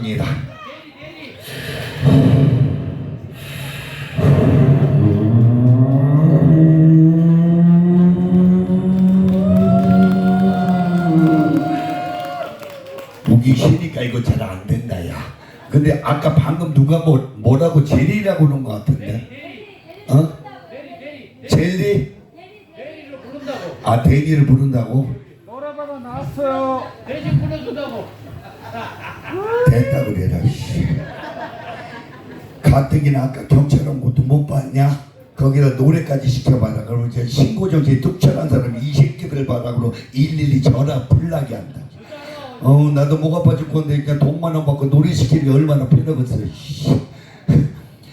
입니다. 보기 싫으니까 이거 잘 안 된다 야. 근데 아까 방금 누가 뭐 뭐라고 젤리라고 그런 것 같은데? 어? 젤리? 아 대리를 부른다고? 노래방에 나왔어요. 대리 불러준다고. 됐다 그래라. 씨. 가뜩이나 아까 경찰 온 것도 못 봤냐? 거기다 노래까지 시켜봐라. 그러면 저 신고정지 뚝철한 사람이 이 새끼들. 그러고 일일이 전화 불나게 한다. 어 나도 목 아파 죽건데 그냥 돈만 원 받고 노래 시키기 얼마나 편하겠어. 씨.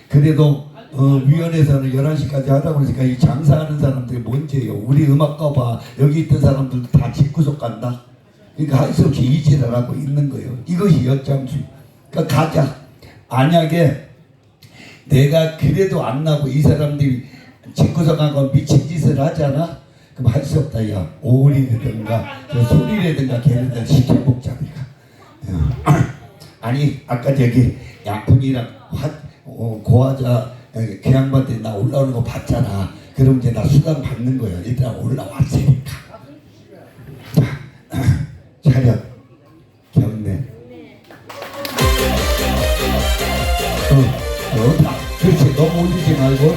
그래도 어, 위원회에서는 11시까지 하다 보니까 이 장사하는 사람들이 뭔지예요. 우리 음악가 봐. 여기 있던 사람들도 다 집구석 간다. 그러니까 할 수 없이 이지를 하고 있는 거예요. 이것이 엿장수. 그러니까 가자. 만약에 내가 그래도 안 나고 이 사람들이 집구석 가고 미친 짓을 하잖아. 그럼 할 수 없다. 야 오리라든가 저 소리라든가 걔네들 시켜먹자 우리가. 어. 아니 아까 저기 양푼이랑 화, 어, 고화자 계양반때 나 올라오는 거 봤잖아. 그럼 이제 나 수당 받는 거야. 일단 올라왔으니까. 자, 차렷 경례. 어, 어, 다. 그렇지. 너무 올리지 말고.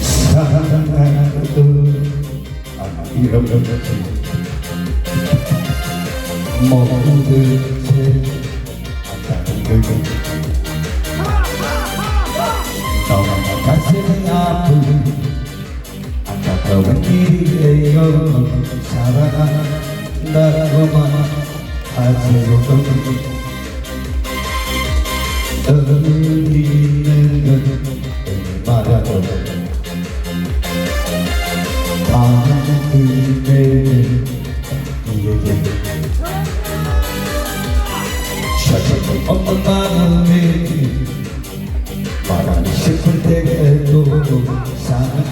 사랑하는 아, 이런 거 모든 새 너무 가슴이 아픈 안타까운 일이에요 사랑한다고만 하세요 때에도 사랑이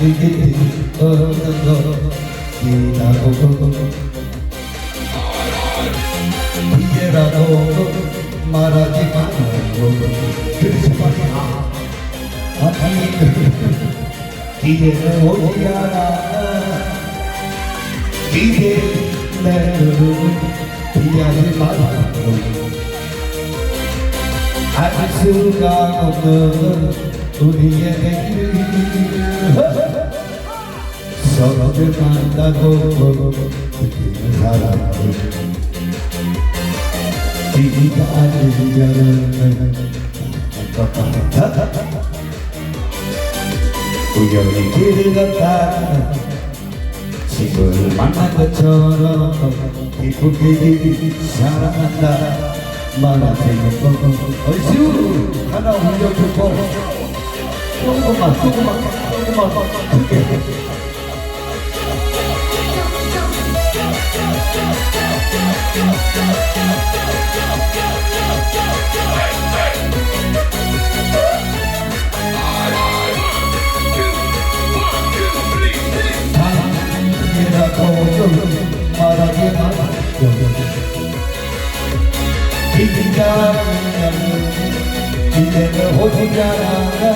없는 거 기다고 이제라도 말하지 말고 그래서 말이야 아니 이제는 오지 않아 이제 내는 피하지 말고 알 수가 없는 우리의 내일 서로를 만나고 그리는 사람들 네가 아니면은 우연히 길을 걷다 친구를 만난 것처럼 기쁘게 사랑한다. 말하세요 얼쑤 하나 올려주고 조금만 조금만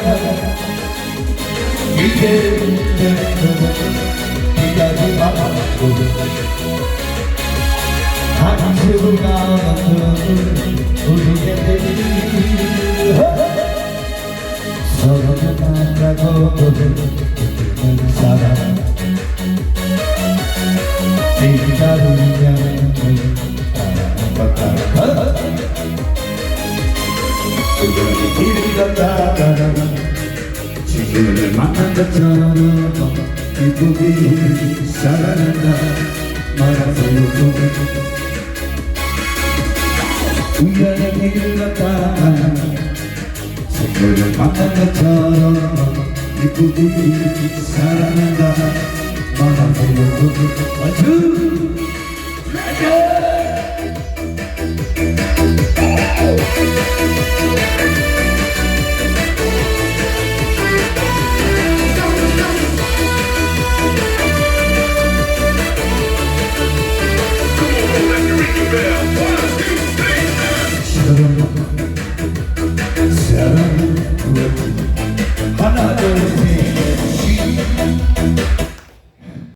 말고 한숨을 가는 우리의 내 지금을 만난 것처럼 기쁘게 사랑한다. 말하세요 우연히 길을 걷다가 지금을 만난 것처럼 기쁘게 사랑한다. 말하세요 원투 Thank